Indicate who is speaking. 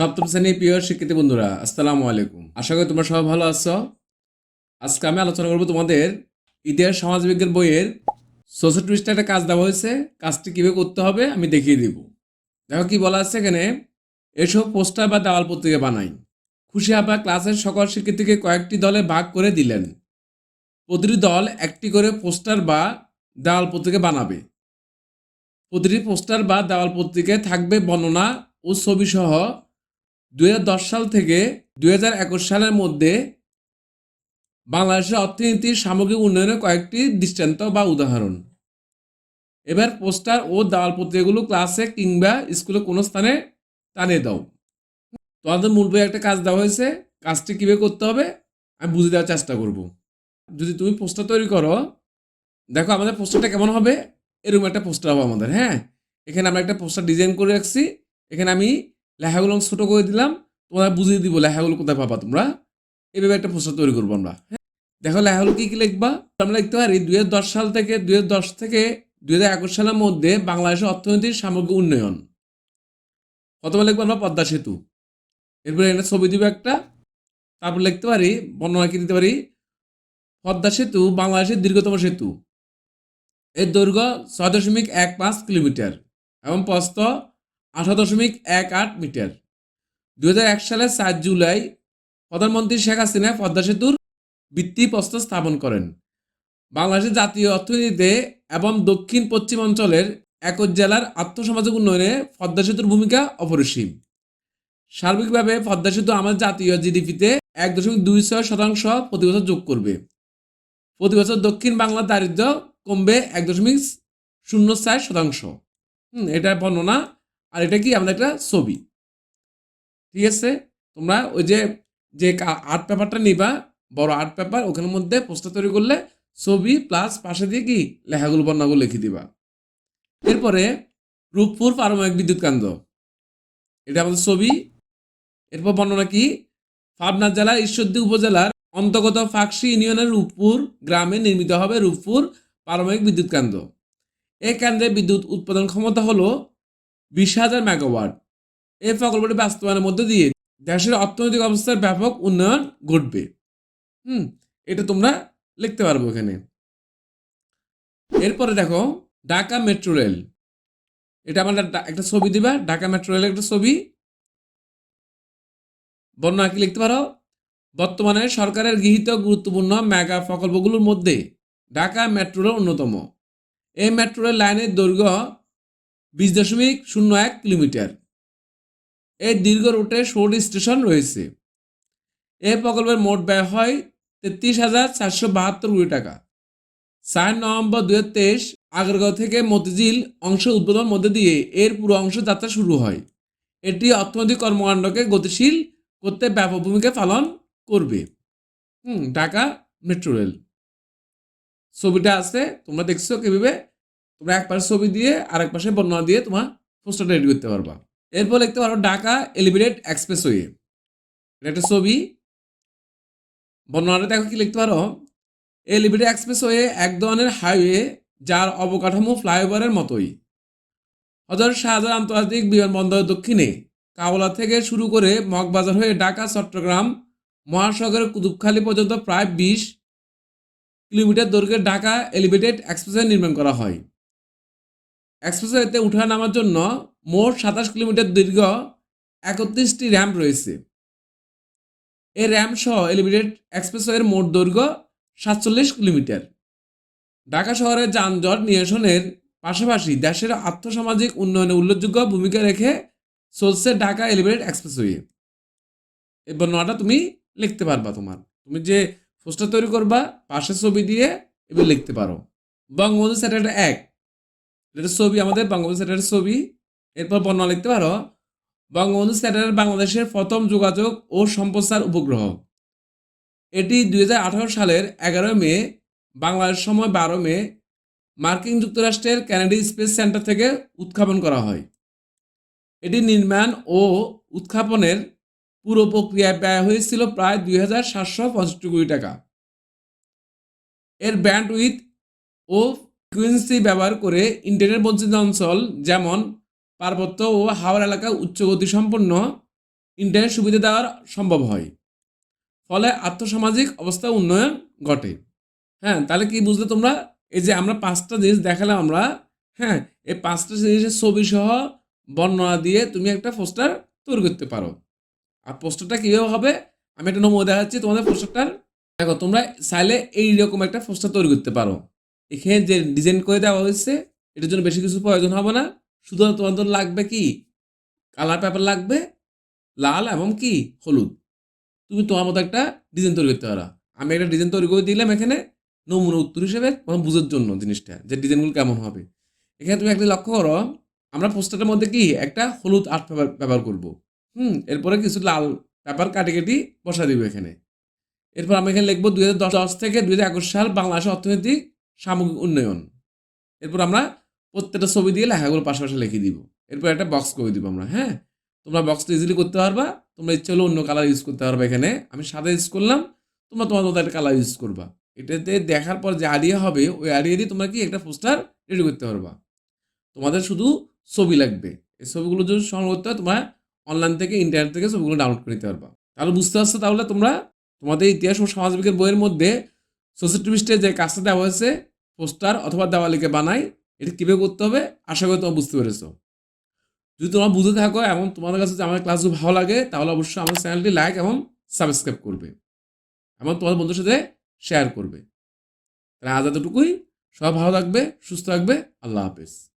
Speaker 1: সপ্তম শ্রেণির প্রিয় শিক্ষিত বন্ধুরা, আসসালামু আলাইকুম। আশা করি তোমরা সবাই ভালো আছো। আজকে আমি আলোচনা করব তোমাদের ইতিহাস সমাজবিজ্ঞান বইয়ের সোশ্যাল টুইস্টে একটা কাজ দেওয়া হয়েছে। কাজটি কীভাবে করতে হবে আমি দেখিয়ে দিব। দেখো কি বলা আছে এখানে, এসব পোস্টার বা দেওয়াল পত্রিকা বানাই। খুশি আপা ক্লাসের সকল শিক্ষার্থীকে কয়েকটি দলে ভাগ করে দিলেন। প্রতিটি দল একটি করে পোস্টার বা দেওয়াল পত্রিকা বানাবে। প্রতিটি পোস্টার বা দেওয়াল পত্রিকায় থাকবে বর্ণনা ও ছবি সহ দুই হাজার দশ সাল থেকে দুই হাজার একুশ সালের মধ্যে বাংলাদেশের অর্থনীতির সামগ্রিক উন্নয়নের কয়েকটি দৃষ্টান্ত বা উদাহরণ। এবার পোস্টার ও দেওয়াল পত্রিকাগুলো ক্লাসে কিংবা স্কুলে কোনো স্থানে টানিয়ে দাও। তোমাদের মূল বইয়ে একটা কাজ দেওয়া হয়েছে, কাজটি কীভাবে করতে হবে আমি বুঝে দেওয়ার চেষ্টা করব। যদি তুমি পোস্টার তৈরি করো, দেখো আমাদের পোস্টারটা কেমন হবে, এরকম একটা পোস্টার হবে আমাদের হ্যাঁ? এখানে আমরা একটা পোস্টার ডিজাইন করে রাখছি, এখানে আমি লেখাগুলো ছোটো করে দিলাম তোমরা বুঝিয়ে দিব লেখাগুলো কোথায় পাবা তোমরা। এভাবে একটা পোস্টার তৈরি করব আমরা? দেখো লেখাগুলো কি কি লিখবা? আমরা লিখতে পারি দু হাজার দশ সাল থেকে দু হাজার দশ থেকে দু হাজার একুশ সালের মধ্যে বাংলাদেশের অর্থনীতির সামগ্রিক উন্নয়ন। প্রথমে লিখব আমরা? পদ্মা সেতু। এরপরে এখানে ছবি দিব একটা। তারপর লিখতে পারি, বর্ণনা কি দিতে পারি? পদ্মা সেতু বাংলাদেশের দীর্ঘতম সেতু। এর দৈর্ঘ্য ছয় দশমিক এক পাঁচ কিলোমিটার এবং প্রস্থ আঠারো দশমিক এক আট মিটার। দু এক সালের সাত জুলাই প্রধানমন্ত্রী শেখ হাসিনা পদ্মা সেতুর ভিত্তিপ্রস্তর স্থাপন করেন। বাংলাদেশের জাতীয় অর্থনীতিতে এবং দক্ষিণ পশ্চিম অঞ্চলের একজ জেলার আত্মসামাজিক উন্নয়নে পদ্মা সেতুর ভূমিকা অপরিসীম। সার্বিকভাবে পদ্মা সেতু আমাদের জাতীয় জিডিপিতে এক দশমিক দুই ছয় শতাংশ প্রতি বছর যোগ করবে। প্রতি বছর দক্ষিণ বাংলার দারিদ্র্য কমবে এক দশমিক শূন্য চার শতাংশ। এটা বর্ণনা আর এটা কি আমাদের একটা ছবি। ঠিক আছে? তোমরা ওই যে যে আর্ট পেপারটা নিবা, বড় আর্ট পেপার ওখানের মধ্যে পোস্টার তৈরি করলে ছবি প্লাস পাশে দিয়ে কি লেখাগুলো, বর্ণাগুলো লিখে দিবা। এরপরে রূপপুর পারমাণবিক বিদ্যুৎ কেন্দ্র। এটা আমাদের ছবি। এরপর বর্ণনা কি? পাবনা জেলার ঈশ্বরদী উপজেলার অন্তর্গত ফাকসি ইউনিয়নের রূপপুর গ্রামে নির্মিত হবে রূপপুর পারমাণবিক বিদ্যুৎ কেন্দ্র। এই কেন্দ্রে বিদ্যুৎ উৎপাদন ক্ষমতা হলো বিশ হাজার মেগাওয়াট। এই প্রকল্পটি বাস্তবায়নের মধ্যে দিয়ে দেশের অর্থনৈতিক অবস্থার ব্যাপক উন্নয়ন ঘটবে। হুম, এটা তোমরা লিখতে পারব এখানে এরপরে দেখো, ঢাকা মেট্রো রেল। এটা আমার একটা ছবি দিবা, ঢাকা মেট্রো রেলের একটা ছবি। বর্ণনা কি লিখতে পারো? বর্তমানে সরকারের গৃহীত গুরুত্বপূর্ণ মেগা প্রকল্পগুলোর মধ্যে ঢাকা মেট্রো রেল অন্যতম। এই মেট্রো রেল লাইনের দৈর্ঘ্য বিশ দশমিক শূন্য এক কিলোমিটার। এর দীর্ঘ রুটে ষোলটি স্টেশন রয়েছে। এ প্রকল্পের মোট ব্যয় হয় তেত্রিশ হাজার চারশো বাহাত্তর কোটি টাকা। চার নভেম্বর দু হাজার তেইশ আগ্রাগাঁও থেকে মতিঝিল অংশ উদ্বোধন মধ্যে দিয়ে এর পুরো অংশ যাত্রা শুরু হয়। এটি অর্থনৈতিক কর্মকাণ্ডকে গতিশীল করতে ব্যাপক ভূমিকা পালন করবে। হুম, ঢাকা মেট্রো রেল। ছবিটা আছে, তোমরা দেখছ কীভাবে তোমরা এক পাশে ছবি দিয়ে আর এক পাশে বর্ণনা দিয়ে তোমার পোস্টারটা রেডি করতে পারবা। এরপর লিখতে পারো ঢাকা এলিভেটেড এক্সপ্রেসওয়ে এটা একটা ছবি। বর্ণনাটা দেখো কি লিখতে পারো? এলিভেটেড এক্সপ্রেসওয়ে এক ধরনের হাইওয়ে যার অবকাঠামো ফ্লাইওভারের মতোই। হজর শাহজাহান আন্তর্জাতিক বিমানবন্দরের দক্ষিণে কাওলা থেকে শুরু করে মগবাজার হয়ে ঢাকা, চট্টগ্রাম মহাসাগরের কুতুবখালী পর্যন্ত প্রায় বিশ কিলোমিটার দৈর্ঘ্যের ঢাকা এলিভেটেড এক্সপ্রেসওয়ে নির্মাণ করা হয়। এক্সপ্রেসওয়েতে উঠা নামার জন্য মোট সাতাশ কিলোমিটার দীর্ঘ একত্রিশটি র্যাম্প রয়েছে। এই র্যাম্প সহ এলিভেটেড এক্সপ্রেসওয়ের মোট দৈর্ঘ্য সাতচল্লিশ কিলোমিটার। ঢাকা শহরের যানজট নিরসনের পাশাপাশি দেশের আর্থসামাজিক উন্নয়নে উল্লেখযোগ্য ভূমিকা রেখে চলছে ঢাকা এলিভেটেড এক্সপ্রেসওয়ে এই বর্ণনাটা তুমি লিখতে পারবা তোমার। তুমি যে পোস্টার তৈরি করবা, পাশের ছবি দিয়ে এবার লিখতে পারো। বঙ্গবন্ধু স্যাটেলাইট এক এটা ছবি, আমাদের বঙ্গবন্ধু স্যাটেলাইট ছবি। এরপর বর্ণনা লিখতে পারো। বঙ্গবন্ধু স্যাটেলাইট বাংলাদেশের প্রথম যোগাযোগ ও সম্প্রচার উপগ্রহ। এটি দু হাজার আঠারো সালের এগারোই মে, বাংলাদেশ সময় বারো মে, মার্কিন যুক্তরাষ্ট্রের ক্যানাডি স্পেস সেন্টার থেকে উৎক্ষেপণ করা হয়। এটি নির্মাণ ও উৎক্ষেপণের পুরো প্রক্রিয়ায় ব্যয় হয়েছিল প্রায় দুই হাজার সাতশো পঁয়ষট্টি কোটি টাকা। এর ব্যান্ড উইথ ও ফ্রিকুয়েন্সি ব্যবহার করে ইন্টারনেট বঞ্চিত অঞ্চল যেমন পার্বত্য ও হাওড় এলাকা উচ্চ গতি সম্পন্ন ইন্টারনেট সুবিধা দেওয়ার সম্ভব হয়। ফলে আর্থসামাজিক অবস্থা উন্নয়ন ঘটে। হ্যাঁ তাহলে কি বুঝলে তোমরা? এই যে আমরা পাঁচটা জিনিস দেখালাম আমরা হ্যাঁ এই পাঁচটা জিনিসের ছবি সহ বর্ণনা দিয়ে তুমি একটা পোস্টার তৈরি করতে পারো। আর পোস্টারটা কীভাবে হবে? আমি একটা নমুনা দেখাচ্ছি, তোমাদের পোস্টারটার। দেখো, তোমরা চাইলে এইরকম একটা পোস্টার তৈরি করতে পারো। এখানে যে ডিজাইন করে দেওয়া হয়েছে, এটার জন্য বেশি কিছু প্রয়োজন হবে না। শুধু তোমাদের লাগবে কি? কালার পেপার লাগবে, লাল এবং কি? হলুদ। তুমি তোমার মতো একটা ডিজাইন তৈরি করতে পারো। আমি একটা ডিজাইন তৈরি করে দিলাম এখানে নমুনা উত্তর হিসেবে তোমার বুঝার জন্য জিনিসটা, যে ডিজাইনগুলো কেমন হবে। এখানে তুমি একটা লক্ষ্য করো, আমরা পোস্টারের মধ্যে কি? একটা হলুদ আর্ট পেপার ব্যবহার করব। হুম, এরপরে কিছু লাল পেপার কাটি কাটি বসা দিব এখানে। এরপর আমি এখানে লিখব দুই হাজার দশ থেকে দুই হাজার একুশ সাল বাংলাদেশের অর্থনৈতিক সামগ্রিক উন্নয়ন। এরপর আমরা প্রত্যেকটা ছবি দিয়ে লেখাগুলো পাশাপাশি লিখে দিব। এরপর একটা বক্স করে দিব আমরা হ্যাঁ? তোমরা বক্সটা ইজিলি করতে পারবা, তোমরা ইচ্ছে হলে অন্য কালার ইউজ করতে পারবা এখানে। আমি সাদা ইউজ করলাম, তোমরা তোমার মতো একটা কালার ইউজ করবা। এটাতে দেখার পর যে আইডিয়া হবে, ওই আইডিয়া দিয়ে তোমরা কি একটা পোস্টার রেডি করতে পারবা। তোমাদের শুধু ছবি লাগবে। এই ছবিগুলো যদি সংগ্রহ করতে হয়, তোমরা অনলাইন থেকে ইন্টারনেট থেকে ছবিগুলো ডাউনলোড করে নিতে পারবা। তাহলে বুঝতে পারছ তাহলে তোমরা তোমাদের ইতিহাস ও সমাজবিজ্ঞান বইয়ের মধ্যে সোসাইটি পৃষ্ঠে যে কাজটা দেওয়া হয়েছে পোস্টার অথবা দেওয়ালিকে বানাই এটা কীভাবে করতে হবে? আশা করি তোমরা বুঝতে পেরেছ। যদি তোমরা বুঝে থাকো এবং তোমাদের কাছে যদি আমার ক্লাসগুলো ভালো লাগে, তাহলে অবশ্যই আমার চ্যানেলটি লাইক এবং সাবস্ক্রাইব করবে এবং তোমাদের বন্ধুর সাথে শেয়ার করবে। তাহলে আজ এতটুকুই। সবাই ভালো থাকবে, সুস্থ থাকবে। আল্লাহ হাফেজ।